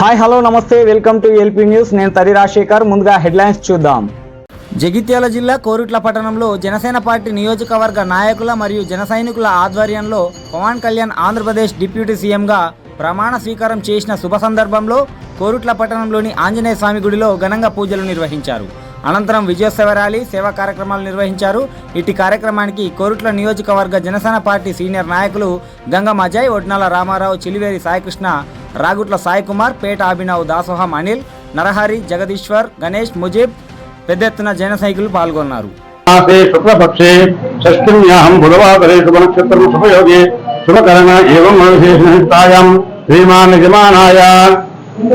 Hi hello నమస్తే welcome to LP news. నేను తరి రాజశేఖర్. ముందుగా హెడ్లైన్స్ చూద్దాం. జగిత్యాల జిల్లా కోరుట్ల పట్టణంలో జనసేన పార్టీ నియోజకవర్గ నాయకుల మరియు జన సైనికుల ఆధ్వర్యంలో పవన్ కళ్యాణ్ ఆంధ్రప్రదేశ్ డిప్యూటీ సీఎంగా ప్రమాణ స్వీకారం చేసిన శుభ సందర్భంలో కోరుట్ల పట్టణంలోని ఆంజనేయ స్వామి గుడిలో ఘనంగా పూజలు నిర్వహించారు. అనంతరం విజయోత్సవ ర్యాలీ సేవా కార్యక్రమాలు నిర్వహించారు. ఇటు కార్యక్రమానికి కోరుట్ల నియోజకవర్గ జనసేన పార్టీ సీనియర్ నాయకులు గంగం అజయ్ ఒడ్నాల రామారావు చిలివేరి సాయికృష్ణ రాగుట్ల సాయి కుమార్ పేట అభినవ్ దాసోహం అనిల్ నరహరి జగదీశ్వర్ గణేష్ ముజీబ్ పెద్ద ఎత్తున జన సైకిల్ పాల్గొన్నారు. మాసే శుక్లపక్షే షష్ఠిన్యాహం బుధవాసరే శుభనక్షత్రం శుభయోగే శుభకరణ శ్రీమాన్ యజమానాయ.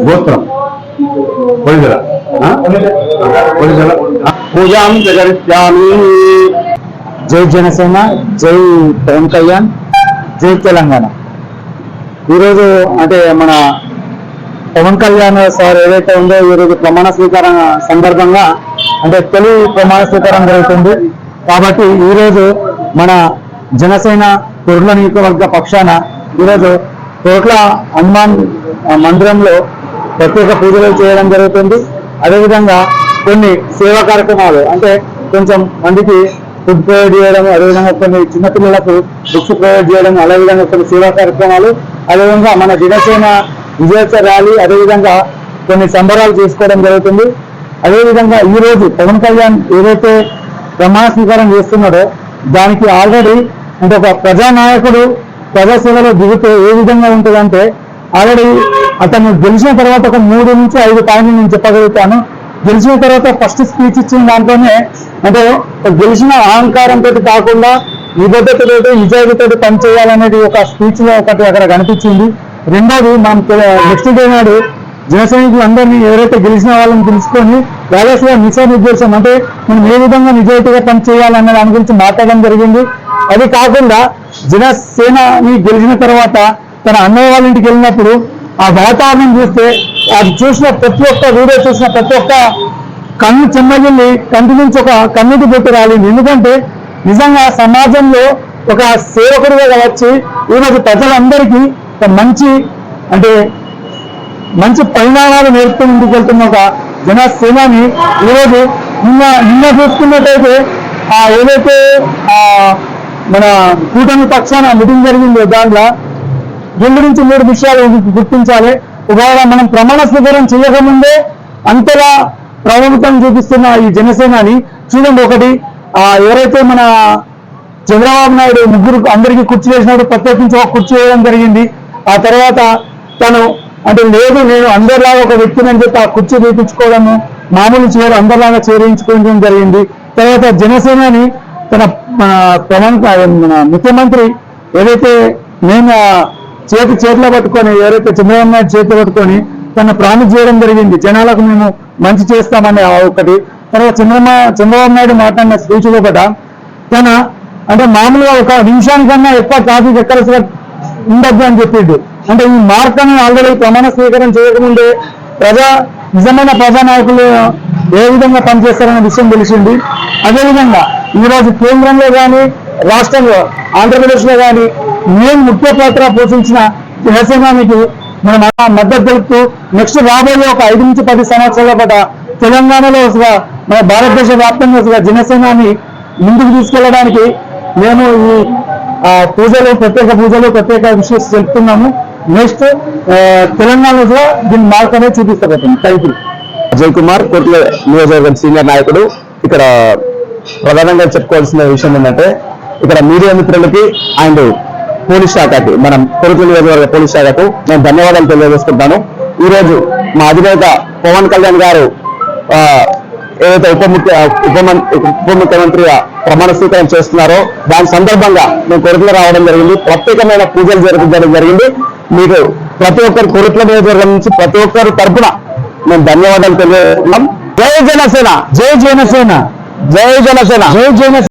గోత్రం. పూజాం జగరిష్యామి. జై జనసేన జై పవన్ కళ్యాణ్ జై తెలంగాణ. ఈరోజు అంటే మన పవన్ కళ్యాణ్ సార్ ఏదైతే ఉందో ఈరోజు ప్రమాణ స్వీకారం సందర్భంగా అంటే తొలి ప్రమాణ స్వీకారం జరుగుతుంది. కాబట్టి ఈరోజు మన జనసేన కుర్ల నియోజకవర్గ పక్షాన ఈరోజు కోట్ల హనుమాన్ మందిరంలో ప్రత్యేక పూజలు చేయడం జరుగుతుంది. అదేవిధంగా కొన్ని సేవా కార్యక్రమాలు అంటే కొంచెం మందికి ఫుడ్ ప్రొవైడ్ చేయడం అదేవిధంగా కొన్ని చిన్నపిల్లలకు బుక్స్ ప్రొవైడ్ చేయడం అదేవిధంగా కొన్ని సేవా కార్యక్రమాలు అదేవిధంగా మన దినసేన విజయోత్సవ ర్యాలీ అదేవిధంగా కొన్ని సంబరాలు చేసుకోవడం జరుగుతుంది. అదేవిధంగా ఈ రోజు పవన్ కళ్యాణ్ ఏదైతే ప్రమాణ స్వీకారం చేస్తున్నాడో దానికి ఆల్రెడీ అంటే ఒక ప్రజానాయకుడు ప్రజాసేవలో దిగితే ఏ విధంగా ఉంటుందంటే ఆల్రెడీ అతను గెలిచిన తర్వాత ఒక మూడు నుంచి ఐదు పాయింట్లు నేను చెప్పగలుగుతాను. గెలిచిన తర్వాత ఫస్ట్ స్పీచ్ ఇచ్చిన దాంట్లోనే అంటే గెలిచిన అహంకారంతో కాకుండా నిబద్ధతతో నిజాయితీతో పనిచేయాలనేది ఒక స్పీచ్లో ఒకటి అక్కడ కనిపించింది. రెండోది మనం నెక్స్ట్ డే నాడు జన సైనికులందరినీ ఎవరైతే గెలిచిన వాళ్ళని తెలుసుకొని వాళ్ళ నిశానిర్దేశం అంటే మనం ఏ విధంగా నిజాయితీగా పనిచేయాలన్న దాని గురించి మాట్లాడడం జరిగింది. అది కాకుండా జనసేనని గెలిచిన తర్వాత తన అన్నయ్య వాళ్ళ ఇంటికి వెళ్ళినప్పుడు ఆ వాతావరణం చూస్తే అది చూసిన ప్రతి ఒక్క వీడియో చూసిన ప్రతి ఒక్క కన్ను చెమ్మగిల్లి కంటి నుంచి ఒక కన్నుటి బొట్టు రాలింది. ఎందుకంటే నిజంగా సమాజంలో ఒక సేవకుడిగా వచ్చి ఈరోజు ప్రజలందరికీ ఒక మంచి అంటే మంచి పరిణామాలు నేర్పుతూ ముందుకు వెళ్తున్న ఒక జనసేనాని ఈరోజు నిన్న నిన్న చూసుకున్నట్టయితే ఆ ఏదైతే ఆ మన కూటమి పక్షాన మీటింగ్ జరిగిందో దాంట్లో రెండు నుంచి మూడు విషయాలు గుర్తించాలి. ఒకవేళ మనం ప్రమాణ స్వీకారం చేయకముందే అంతలా ప్రభావితం చూపిస్తున్న ఈ జనసేనని చూడండి ఒకటి ఎవరైతే మన చంద్రబాబు నాయుడు ముగ్గురు అందరికీ కుర్చీ వేసినప్పుడు ప్రత్యేకించి ఒక కుర్చీ వేయడం జరిగింది. ఆ తర్వాత తను అంటే లేదు నేను అందరిలాగా ఒక వ్యక్తిని అని చెప్పి ఆ కుర్చీ తీపించుకోవడము మామూలు చేరు అందరిలాగా చేరించుకోవడం జరిగింది. తర్వాత జనసేనని తన మన ప్రమాణ మన ముఖ్యమంత్రి ఏదైతే నేను చేతి చేతిలో పట్టుకొని ఎవరైతే చంద్రబాబు నాయుడు చేతిలో పట్టుకొని తన ప్రామిస్ చేయడం జరిగింది జనాలకు మేము మంచి చేస్తామని ఒకటి. తర్వాత చంద్రమా చంద్రబాబు నాయుడు మాట్లాడిన స్పీచ్ ఒకట తన అంటే మామూలుగా ఒక నిమిషానికన్నా ఎక్కువ ట్రాఫిక్ ఎక్కడ ఉండద్దు అని చెప్పిండు. అంటే ఈ మార్పుని ఆల్రెడీ ప్రమాణ స్వీకారం చేయకముందే ప్రజా నిజమైన ప్రజానాయకులు ఏ విధంగా పనిచేస్తారనే విషయం తెలిసింది. అదేవిధంగా ఈరోజు కేంద్రంలో కానీ రాష్ట్రంలో ఆంధ్రప్రదేశ్లో కానీ నేను ముఖ్య పాత్ర పోషించిన జనసేనానికి మనం మద్దతు తెలుపుతూ నెక్స్ట్ రాబోయే ఒక ఐదు నుంచి పది సంవత్సరాల పాటు తెలంగాణలో మన భారతదేశ వ్యాప్తంగా జనసేనాన్ని జనసేనాని ముందుకు తీసుకెళ్ళడానికి మేము ఈ పూజలు ప్రత్యేక పూజలు ప్రత్యేక విషయం చెప్తున్నాము నెక్స్ట్ తెలంగాణలో కూడా దీన్ని మార్క్ అనేది చూపిస్తాం థ్యాంక్ యూ అజయ్ కుమార్ కోట్ల నియోజకవర్గం సీనియర్ నాయకుడు. ఇక్కడ ప్రధానంగా చెప్పుకోవాల్సిన విషయం ఏంటంటే ఇక్కడ మీడియా మిత్రులకి అండ్ పోలీస్ శాఖకి మనం కోరుట్ల నియోజకవర్గ పోలీస్ శాఖకు నేను ధన్యవాదాలు తెలియజేసుకుంటాను ఈ రోజు మా అధినేత పవన్ కళ్యాణ్ గారు ఏదైతే ఉప ముఖ్య ఉప ఉప ముఖ్యమంత్రిగా ప్రమాణ స్వీకారం చేస్తున్నారో దాని సందర్భంగా మేము కొరుకులు రావడం జరిగింది. ప్రత్యేకమైన పూజలు జరగడం జరిగింది. మీకు ప్రతి ఒక్కరు కొరుట్ల నియోజకవర్గం నుంచి ప్రతి ఒక్కరు తరపున మేము ధన్యవాదాలు తెలియజేస్తున్నాం. జై జనసేన! జై జనసేన! జై జనసేన! జై జనసేన!